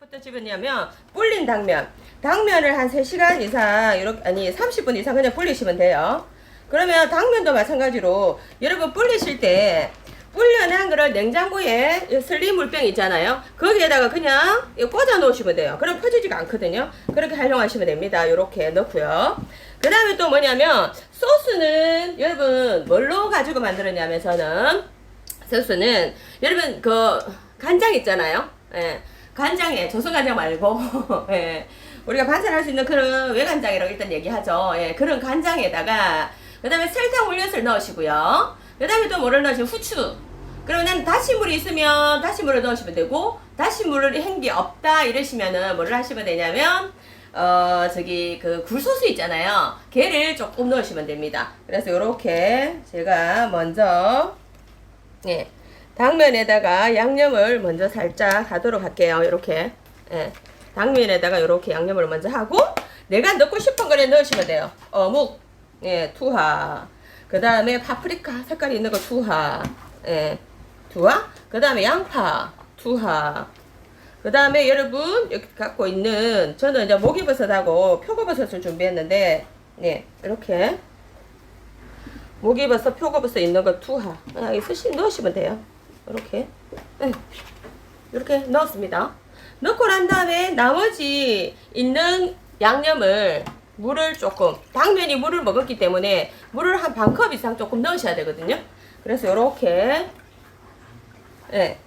부터 집었냐면 불린 당면. 당면을 한 3시간 이상 이렇게 아니 30분 이상 그냥 불리시면 돼요. 그러면 당면도 마찬가지로 여러분 불리실 때 불려낸 거를 냉장고에 이 슬림 물병 있잖아요. 거기에다가 그냥 꽂아 놓으시면 돼요. 그럼 퍼지지가 않거든요. 그렇게 활용하시면 됩니다. 이렇게 넣고요. 그 다음에 또 뭐냐면 소스는 여러분 뭘로 가지고 만들었냐면 저는 소스는 여러분 그 간장 있잖아요. 예. 간장에 조선간장 말고 예. 우리가 반찬할 수 있는 그런 외간장이라고 일단 얘기하죠. 예. 그런 간장에다가 그 다음에 설탕 물엿을 넣으시고요. 그 다음에 또 뭐를 넣으시면 후추. 그러면 다시물이 있으면 다시물을 넣으시면 되고 다시물을 한게 없다 이러시면은 뭐를 하시면 되냐면 어 저기 그 굴소스 있잖아요. 걔를 조금 넣으시면 됩니다. 그래서 요렇게 제가 먼저 예. 당면에다가 양념을 먼저 살짝 하도록 할게요. 이렇게. 예. 당면에다가 이렇게 양념을 먼저 하고 내가 넣고 싶은 거를 넣으시면 돼요. 어묵, 예, 투하. 그 다음에 파프리카 색깔이 있는 거 투하. 예, 투하. 그 다음에 양파, 투하. 그 다음에 여러분 여기 갖고 있는 저는 이제 목이버섯하고 표고버섯을 준비했는데 네 이렇게 목이버섯, 표고버섯 있는 거 투하. 그냥 있으시 넣으시면 돼요. 이렇게. 네. 이렇게 넣었습니다. 넣고 난 다음에 나머지 있는 양념을 물을 조금 당면이 물을 먹었기 때문에 물을 한 반 컵 이상 조금 넣으셔야 되거든요. 그래서 이렇게 네.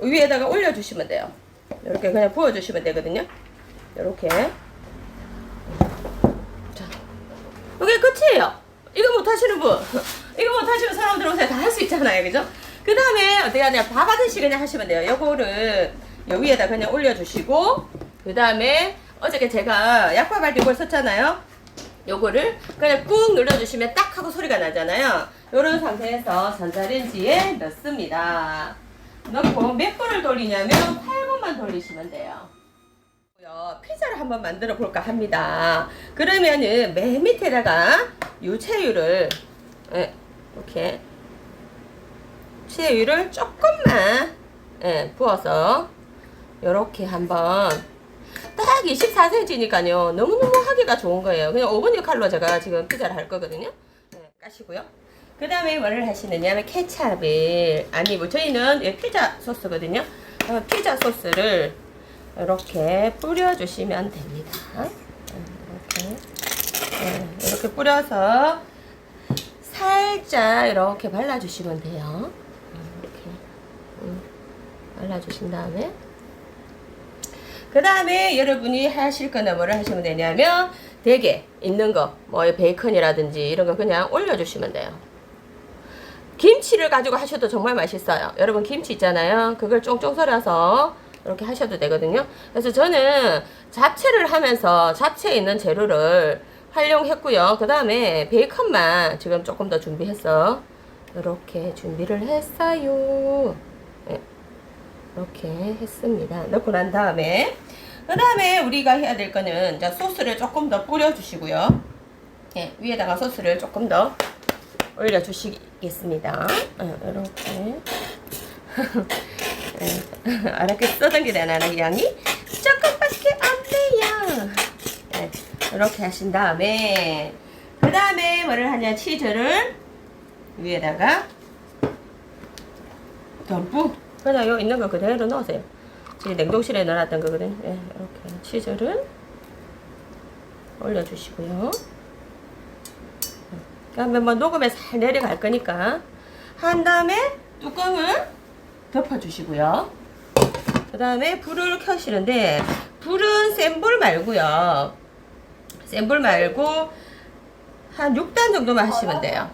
위에다가 올려주시면 돼요. 이렇게 그냥 부어주시면 되거든요. 이렇게 자, 이게 끝이에요. 이거 못하시는 분, 이거 못하시는 사람들 오세요. 다 할 수 있잖아요, 그죠? 그 다음에 어떻게 하냐, 밥 하듯이 그냥 하시면 돼요. 요거를 요 위에다 그냥 올려주시고, 그 다음에 어저께 제가 약밥할 때 이걸 썼잖아요. 요거를 그냥 꾹 눌러주시면 딱 하고 소리가 나잖아요. 요런 상태에서 전자레인지에 넣습니다. 넣고 몇 번을 돌리냐면 8번만 돌리시면 돼요. 요 피자를 한번 만들어 볼까 합니다. 그러면은 맨 밑에다가 유채유를 예, 이렇게 채유를 조금만 예, 부어서 이렇게 한번 딱 24cm니까요. 너무너무 하기가 좋은 거예요. 그냥 오븐 칼로 제가 지금 피자를 할 거거든요. 예, 까시고요. 그 다음에 뭐를 하시느냐 하면 케찹을 아니 뭐 저희는 예, 피자 소스거든요. 피자 소스를 이렇게 뿌려주시면 됩니다. 이렇게 네, 이렇게 뿌려서 살짝 이렇게 발라주시면 돼요. 발라주신 다음에 그 다음에 여러분이 하실 거는 뭐를 하시면 되냐면 대게 있는 거, 뭐 베이컨이라든지 이런 거 그냥 올려주시면 돼요. 김치를 가지고 하셔도 정말 맛있어요. 여러분 김치 있잖아요. 그걸 쫑쫑 썰어서 이렇게 하셔도 되거든요. 그래서 저는 잡채를 하면서 잡채에 있는 재료를 활용했고요. 그 다음에 베이컨만 지금 조금 더 준비해서 이렇게 준비를 했어요. 네. 이렇게 했습니다. 넣고 난 다음에 그 다음에 우리가 해야 될 거는 이제 소스를 조금 더 뿌려주시고요. 예, 위에다가 소스를 조금 더 올려주시겠습니다. 어, 이렇게 예, 이렇게 써던 게 되나는 양이 조금밖에 없네요. 예, 이렇게 하신 다음에 그 다음에 뭐를 하냐 치즈를 위에다가 듬뿍 그냥 여기 있는 거 그대로 넣으세요. 지금 냉동실에 넣어놨던 거거든요. 예, 이렇게 치즈를 올려주시고요. 그다음에 뭐 녹으면 살 내려갈 거니까 한 다음에 뚜껑을 덮어주시고요. 그 다음에 불을 켜시는데 불은 센 불 말고요. 센 불 말고 한 6단 정도만 하시면 돼요.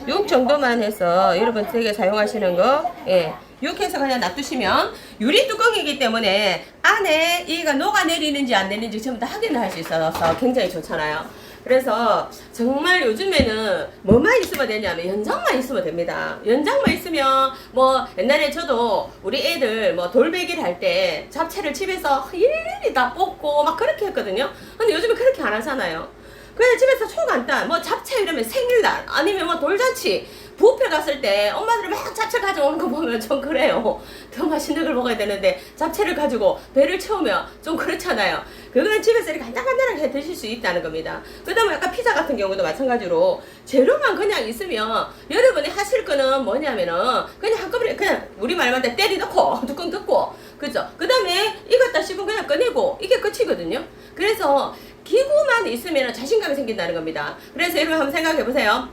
한6 정도만 해서 여러분 되게 사용하시는 거, 예. 6 해서 그냥 놔두시면 유리 뚜껑이기 때문에 안에 이가 녹아내리는지 안 내리는지 전부 다 확인을 할 수 있어서 굉장히 좋잖아요. 그래서 정말 요즘에는 뭐만 있으면 되냐면 연장만 있으면 됩니다. 연장만 있으면 뭐 옛날에 저도 우리 애들 뭐 돌베기를 할 때 잡채를 집에서 일일이 다 뽑고 막 그렇게 했거든요. 근데 요즘에 그렇게 안 하잖아요. 그냥 집에서 초간단 뭐 잡채 이러면 생일날 아니면 뭐 돌잔치 부페 갔을 때 엄마들이 막 잡채 가져오는 거 보면 좀 그래요. 더 맛있는 걸 먹어야 되는데 잡채를 가지고 배를 채우면 좀 그렇잖아요. 그거는 집에서 이렇게 간단간단하게 해 드실 수 있다는 겁니다. 그 다음에 약간 피자 같은 경우도 마찬가지로 재료만 그냥 있으면 여러분이 하실 거는 뭐냐면은 그냥 한꺼번에 그냥 우리 말만 대 때리 넣고 뚜껑 덮고 그죠? 그 다음에 익었다 싶으면 그냥 꺼내고 이게 끝이거든요. 그래서 기구만 있으면 자신감이 생긴다는 겁니다. 그래서 여러분 한번 생각해 보세요.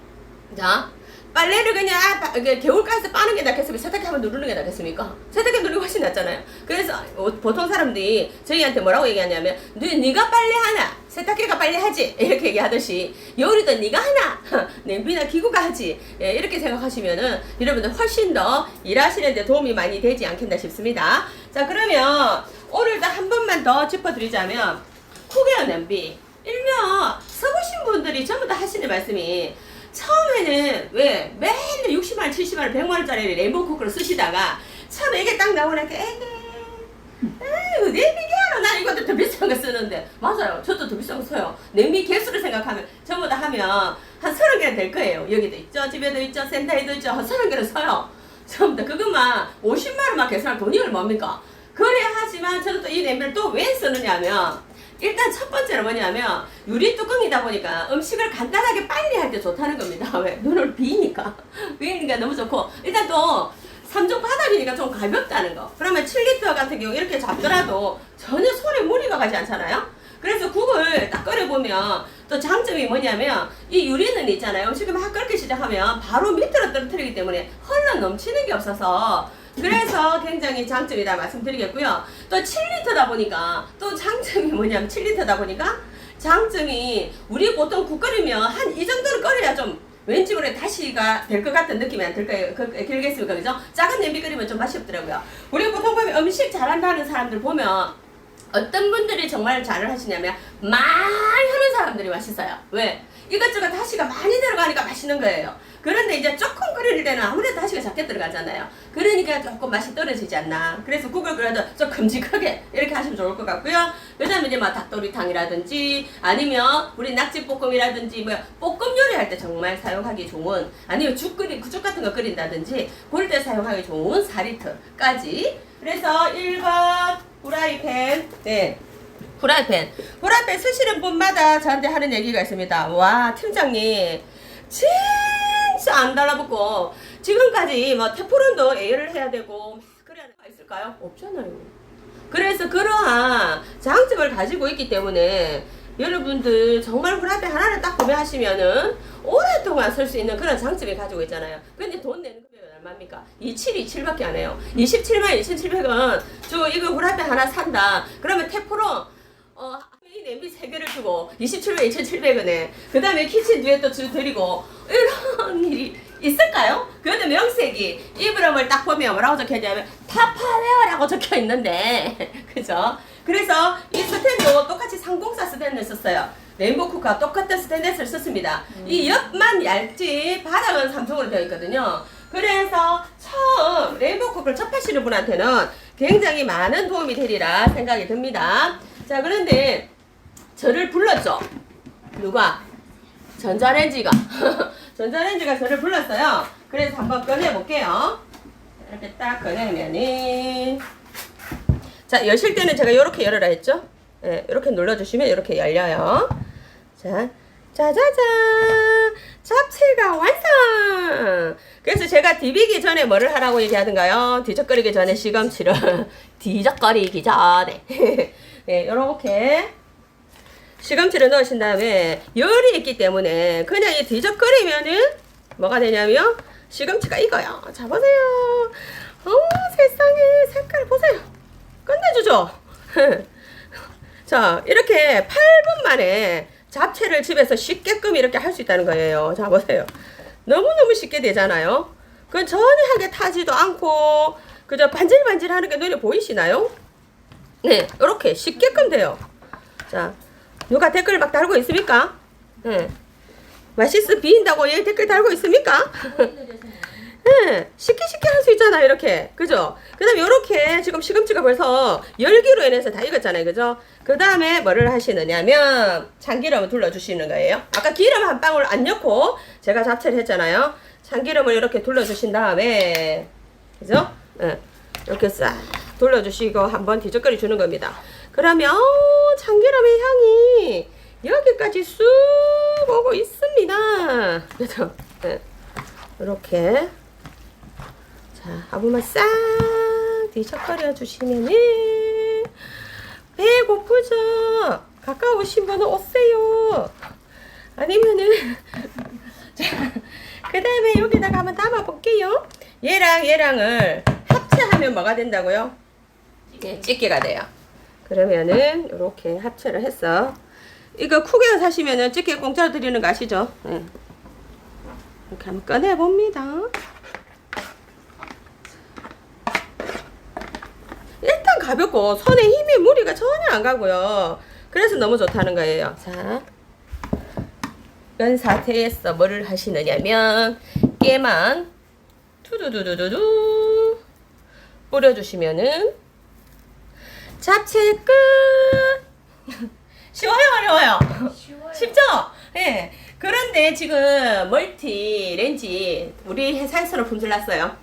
자, 빨래를 그냥 빠- 이게 겨울가에서 빠는 게 낫겠습니까? 세탁기 한번 누르는 게 낫겠습니까? 세탁기 누르는 게 훨씬 낫잖아요. 그래서 어, 보통 사람들이 저희한테 뭐라고 얘기하냐면 네, 네가 빨래 하나 세탁기가 빨래 하지 이렇게 얘기하듯이 요리도 네가 하나 냄비나 기구가 하지 예, 이렇게 생각하시면은 여러분들 훨씬 더 일하시는데 도움이 많이 되지 않겠나 싶습니다. 자 그러면 오늘도 한 번만 더 짚어드리자면 쿠게어 냄비. 일명 써보신 분들이 전부 다 하시는 말씀이 처음에는 왜 맨날 60만 원, 70만 원, 100만 원짜리 레인보우 쿠크를 쓰시다가 처음에 이게 딱 나오니까 에게 에이 냄비 개하러 난 이것도 더 비싼 거 쓰는데. 맞아요. 저도 더 비싼 거 써요. 냄비 개수를 생각하면 전부 다 하면 한 서른 개는 될 거예요. 여기도 있죠? 집에도 있죠? 센터에도 있죠? 한 서른 개를 써요. 전부 다. 그것만 50만 원만 계산할 돈이 얼마입니까? 그래야 하지만 저는 또이 냄비를 또 왜 쓰느냐면 일단 첫 번째는 뭐냐면 유리 뚜껑이다 보니까 음식을 간단하게 빨리 할 때 좋다는 겁니다. 왜? 눈을 비니까. 비니까 너무 좋고 일단 또 3종 바닥이니까 좀 가볍다는 거. 그러면 7리터 같은 경우 이렇게 잡더라도 전혀 손에 무리가 가지 않잖아요. 그래서 국을 딱 끓여보면 또 장점이 뭐냐면 이 유리는 있잖아요. 음식을 막 끓기 시작하면 바로 밑으로 떨어뜨리기 때문에 흘러 넘치는 게 없어서 그래서 굉장히 장점이다 말씀드리겠고요. 또 7리터다 보니까 또 장점이 뭐냐면 7리터다 보니까 장점이 우리 보통 국 끓이면 한 이 정도는 끓여야 좀 왠지 모르게 다시가 될 것 같은 느낌이 안 들까요? 그, 들겠습니까? 그죠? 작은 냄비 끓이면 좀 맛이 없더라고요. 우리 보통 보면 음식 잘한다는 사람들 보면 어떤 분들이 정말 잘을 하시냐면 많이 하는 사람들이 맛있어요. 왜? 이것저것 다시가 많이 들어가니까 맛있는 거예요. 그런데 이제 조금 끓일 때는 아무래도 다시가 작게 들어가잖아요. 그러니까 조금 맛이 떨어지지 않나. 그래서 국을 끓여도 좀 큼직하게 이렇게 하시면 좋을 것 같고요. 그 다음에 이제 막 닭도리탕이라든지 아니면 우리 낙지볶음이라든지 뭐 볶음 요리할 때 정말 사용하기 좋은 아니면 죽 끓이, 국죽 같은 거 끓인다든지 그럴 때 사용하기 좋은 4리터까지 그래서 1번 후라이팬 네. 후라이팬. 후라이팬 쓰시는 분마다 저한테 하는 얘기가 있습니다. 와, 팀장님. 진짜 안 달라붙고, 지금까지 뭐 테프론도 A를 해야 되고, 막 그래야 있을까요? 없잖아요. 그래서 그러한 장점을 가지고 있기 때문에, 여러분들 정말 후라이팬 하나를 딱 구매하시면은 오랫동안 쓸 수 있는 그런 장점이 가지고 있잖아요. 근데 돈 내는 얼마입니까? 2727밖에 안 해요. 27만 2,700원 저 이거 후라이팬 하나 산다. 그러면 테프론 어, 이 냄비 세 개를 주고 27만 2,700원에 그 다음에 키친 뒤에 또 주 드리고 이런 일이 있을까요? 그런데 명색이 이브럼을 딱 보면 뭐라고 적혀있냐면 타파웨어라고 적혀 있는데 그죠? 그래서 이 스탠도 똑같이 상공사 스탠을 썼어요. 레인보우 쿠크와 똑같은 스탠드를 썼습니다. 이 옆만 얇지 바닥은 삼성으로 되어 있거든요. 그래서 처음 레인보우 쿠크를 접하시는 분한테는 굉장히 많은 도움이 되리라 생각이 듭니다. 자, 그런데 저를 불렀죠. 누가? 전자레인지가. 전자레인지가 저를 불렀어요. 그래서 한번 꺼내볼게요. 이렇게 딱 꺼내면은. 자, 여실 때는 제가 이렇게 열으라 했죠? 예, 이렇게 눌러주시면 이렇게 열려요. 자, 짜자잔! 잡채가 완성! 그래서 제가 디비기 전에 뭐를 하라고 얘기하던가요? 뒤적거리기 전에 시금치를. 뒤적거리기 전에. 네, 요렇게. 시금치를 넣으신 다음에 열이 있기 때문에 그냥 이 뒤적거리면은 뭐가 되냐면 시금치가 익어요. 자, 보세요. 어, 세상에 색깔 보세요. 끝내주죠? 자, 이렇게 8분 만에 잡채를 집에서 쉽게끔 이렇게 할 수 있다는 거예요. 자, 보세요. 너무너무 쉽게 되잖아요. 그건 전혀 하게 타지도 않고, 그저 반질반질 하는 게 눈에 보이시나요? 네, 이렇게 쉽게끔 돼요. 자, 누가 댓글 막 달고 있습니까? 네. 맛있어 비인다고 얘 댓글 달고 있습니까? 예, 쉽게 쉽게 할 수 있잖아 이렇게 그죠? 그 다음에 이렇게 지금 시금치가 벌써 열기로 인해서 다 익었잖아요 그죠? 그 다음에 뭐를 하시느냐면 참기름을 둘러주시는 거예요 아까 기름 한 방울 안 넣고 제가 잡채를 했잖아요 참기름을 이렇게 둘러주신 다음에 그죠? 예, 이렇게 싹 돌려주시고 한번 뒤적거리 주는 겁니다 그러면 어, 참기름의 향이 여기까지 쑥 오고 있습니다 그죠? 예. 이렇게 자한 번만 싹 뒤적거려 주시면은 배고프죠 가까우신 분은 오세요 아니면은 자그 다음에 여기다가 한번 담아 볼게요 얘랑 얘랑을 합체하면 뭐가 된다고요? 네, 찌개가 돼요 그러면은 이렇게 합체를 했어 이거 쿠경 사시면은 찌개 공짜로 드리는 거 아시죠? 네. 이렇게 한번 꺼내 봅니다. 일단 가볍고 손에 힘이 무리가 전혀 안 가고요. 그래서 너무 좋다는 거예요. 자, 이런 상태에서 뭐를 하시느냐면 깨만 투두두두두두 뿌려주시면은 잡채 끝. 쉬워요, 어려워요? 쉬워요. 쉽죠? 예. 그런데 지금 멀티 렌지 우리 회사에서는 품질 났어요.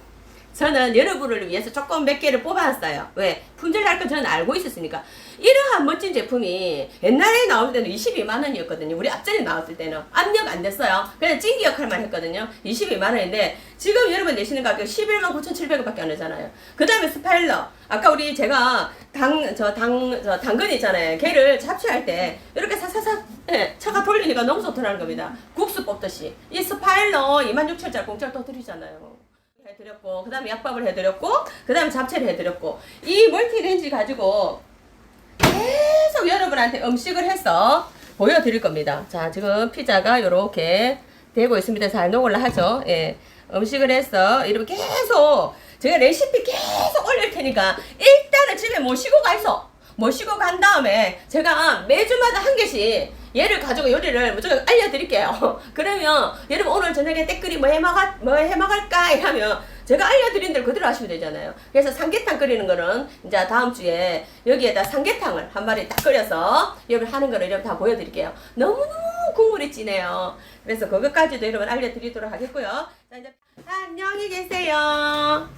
저는 여러분을 위해서 조금 몇 개를 뽑아왔어요. 왜? 품질날 건 저는 알고 있었으니까. 이러한 멋진 제품이 옛날에 나올 때는 22만 원이었거든요. 우리 앞전에 나왔을 때는 압력 안 됐어요. 그냥 찐기 역할만 했거든요. 22만 원인데 지금 여러분 내시는 가격 11만 9,700원 밖에 안 하잖아요. 그 다음에 스파일러. 아까 우리 제가 당 저 당 저 당근 있잖아요. 걔를 잡채할 때 이렇게 사사사 예, 차가 돌리니까 너무 좋더라는 겁니다. 국수 뽑듯이 이 스파일러 26,000원짜리 공짜로 또 드리잖아요. 해드렸고 그 다음에 약밥을 해드렸고 그 다음에 잡채를 해드렸고 이 멀티렌지 가지고 계속 여러분한테 음식을 해서 보여드릴 겁니다. 자, 지금 피자가 이렇게 되고 있습니다. 잘 녹을라 하죠. 예. 음식을 해서 이렇게 계속 제가 레시피 계속 올릴 테니까 일단은 집에 모시고 가 있어. 모시고 간 다음에 제가 매주마다 한 개씩 얘를 가지고 요리를 무조건 알려드릴게요. 그러면 여러분 오늘 저녁에 댓글이 뭐 해먹을, 뭐 해먹을까? 이러면 제가 알려드린 대로 그대로 하시면 되잖아요. 그래서 삼계탕 끓이는 거는 이제 다음 주에 여기에다 삼계탕을 한 마리 딱 끓여서 여러분 하는 거를 여러분 다 보여드릴게요. 너무너무 국물이 진해요. 그래서 그것까지도 여러분 알려드리도록 하겠고요. 자, 이제 안녕히 계세요.